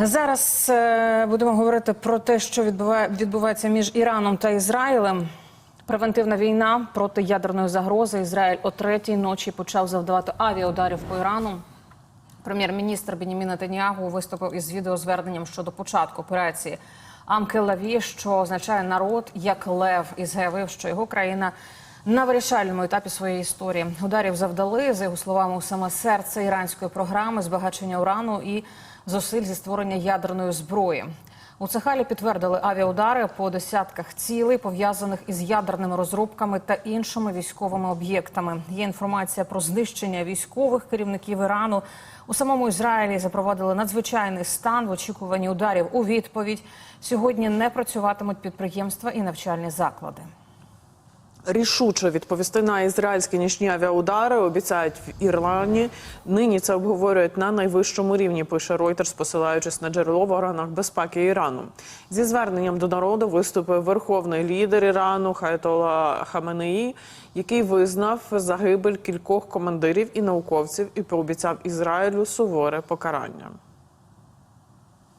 Зараз е, будемо говорити про те, що відбуває, відбувається між Іраном та Ізраїлем. Превентивна війна проти ядерної загрози. Ізраїль о третій ночі почав завдавати авіаударів по Ірану. Прем'єр-міністр Бенімін Нетаньягу виступив із відеозверненням щодо початку операції Амке-Лаві, що означає народ як лев, і заявив, що його країна на вирішальному етапі своєї історії ударів завдали за його словами у саме серце іранської програми збагачення урану і зусиль зі створення ядерної зброї. У Цехалі підтвердили авіаудари по десятках цілей, пов'язаних із ядерними розробками та іншими військовими об'єктами. Є інформація про знищення військових керівників Ірану. У самому Ізраїлі запровадили надзвичайний стан в очікуванні ударів у відповідь. Сьогодні не працюватимуть підприємства і навчальні заклади. Рішуче відповісти на ізраїльські нічні авіаудари обіцяють в Ірані. Нині це обговорюють на найвищому рівні. Пише Reuters, посилаючись на джерело в органах безпеки Ірану. Зі зверненням до народу виступив верховний лідер Ірану Хайтола Хаменеї, який визнав загибель кількох командирів і науковців і пообіцяв Ізраїлю суворе покарання.